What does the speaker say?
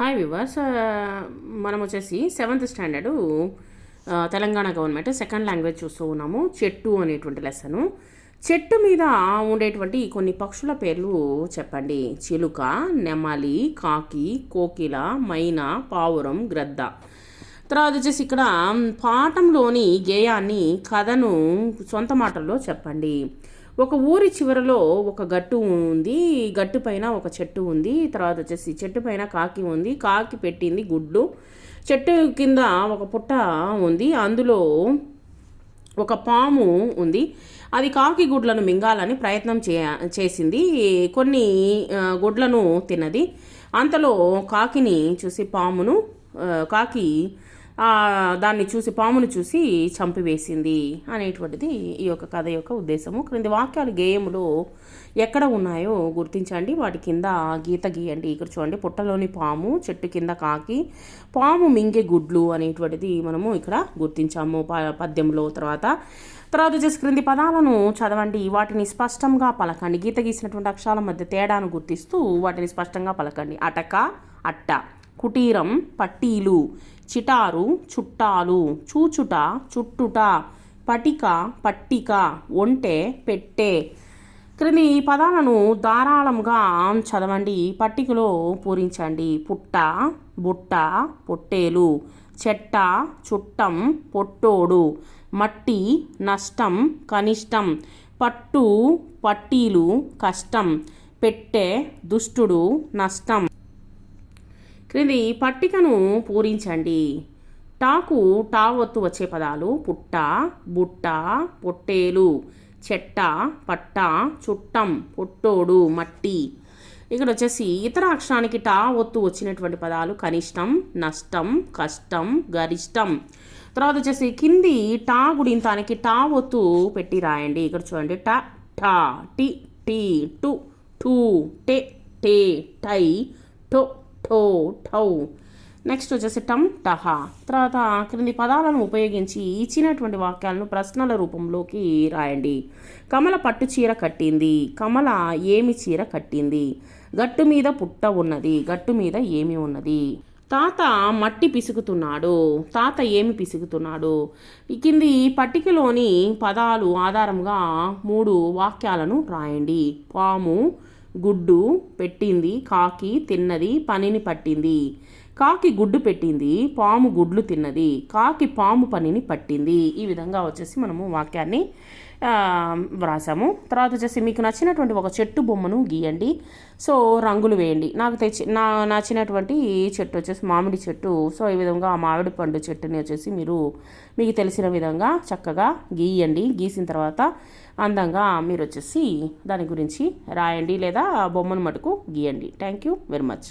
Hi viewers uh, మనం వచ్చేసి seventh standard uh, Telangana government second language చూస్తూ ఉన్నాము. చెట్టు అనేటువంటి లెసను చెట్టు మీద ఉండేటువంటి కొన్ని పక్షుల పేర్లు చెప్పండి. చిలుక నెమలి కాకి కోకిల మైనా పావురం గ్రద్ద. తర్వాత వచ్చేసి ఇక్కడ పాఠంలోని గేయాన్ని కథను సొంత మాటల్లో చెప్పండి. ఒక ఊరి చివరలో ఒక గట్టు ఉంది. గట్టు పైన ఒక చెట్టు ఉంది. తర్వాత వచ్చేసి చెట్టు పైన కాకి ఉంది. కాకి పెట్టింది గుడ్లు చెట్టు కింద ఒక పుట్ట ఉంది. అందులో ఒక పాము ఉంది. అది కాకి గుడ్లను మింగాలని ప్రయత్నం చే చేసింది. కొన్ని గుడ్లను తిన్నది. అంతలో కాకిని చూసి పామును కాకి దాన్ని చూసి పామును చూసి చంపివేసింది అనేటువంటిది ఈ యొక్క కథ యొక్క ఉద్దేశము. క్రింది వాక్యాలు గేయములో ఎక్కడ ఉన్నాయో గుర్తించండి. వాటి కింద గీత గీయండి. ఇక్కడ చూడండి పుట్టలోని పాము చెట్టు కింద కాకి పాము మింగే గుడ్లు అనేటువంటిది మనము ఇక్కడ గుర్తించాము ప- పద్యంలో తర్వాత. తర్వాత వచ్చేసి క్రింది పదాలను చదవండి. వాటిని స్పష్టంగా పలకండి. గీత గీసినటువంటి అక్షరాల మధ్య తేడాను గుర్తిస్తూ వాటిని స్పష్టంగా పలకండి. అటక అట్ట. కుటీరం పట్టీలు చిటారు చుట్టాలు చూచుట చుట్టుట పటిక పట్టిక ఒంటె పెట్టె. క్రింది పదాలను ధారాళంగా చదవండి. పట్టికలో పూరించండి. పుట్ట బుట్ట పొట్టేలు. చెట్ట చుట్టం పొట్టోడు. మట్టి నష్టం కనిష్టం. పట్టు పట్టీలు కష్టం. పెట్టె దుష్టుడు నష్టం. క్రింది పట్టికను పూరించండి. టాకు టా ఒత్తు వచ్చే పదాలు పుట్ట బుట్ట పొట్టేలు చెట్ట పట్ట చుట్టం పొట్టోడు మట్టి. ఇక్కడ వచ్చేసి ఇతర అక్షరానికి టా ఒత్తు వచ్చినటువంటి పదాలు కనిష్టం నష్టం కష్టం గరిష్టం. తర్వాత వచ్చేసి కింది టా గుడింతానికి టా ఒత్తు పెట్టి రాయండి. ఇక్కడ చూడండి టా టా టి టీ టు టూ టే టే టై టో. ఠో ఠౌ. నెక్స్ట్ వచ్చేసి టమ్ టహ. తర్వాత క్రింది పదాలను ఉపయోగించి ఇచ్చినటువంటి వాక్యాలను ప్రశ్నల రూపంలోకి రాయండి. కమల పట్టు చీర కట్టింది. కమల ఏమి చీర కట్టింది? గట్టు మీద పుట్ట ఉన్నది. గట్టు మీద ఏమి ఉన్నది? తాత మట్టి పిసుకుతున్నాడు. తాత ఏమి పిసుకుతున్నాడు? కింది పట్టికలోని పదాలు ఆధారంగా మూడు వాక్యాలను రాయండి. పాము గుడ్డు పెట్టింది కాకి తిన్నది పనిని పట్టింది. కాకి గుడ్డు పెట్టింది పాము గుడ్లు తిన్నది కాకి పాము పనిని పట్టింది. ఈ విధంగా వచ్చేసి మనము వాక్యాన్ని వ్రాసాము. తర్వాత వచ్చేసి మీకు నచ్చినటువంటి ఒక చెట్టు బొమ్మను గీయండి. సో రంగులు వేయండి. నాకు తెచ్చి నా నచ్చినటువంటి చెట్టు వచ్చేసి మామిడి చెట్టు. సో ఈ విధంగా ఆ మామిడి పండు చెట్టుని వచ్చేసి మీరు మీకు తెలిసిన విధంగా చక్కగా గీయండి. గీసిన తర్వాత అందంగా మీరు వచ్చేసి దాని గురించి రాయండి లేదా బొమ్మను మటుకు గీయండి. Thank you very much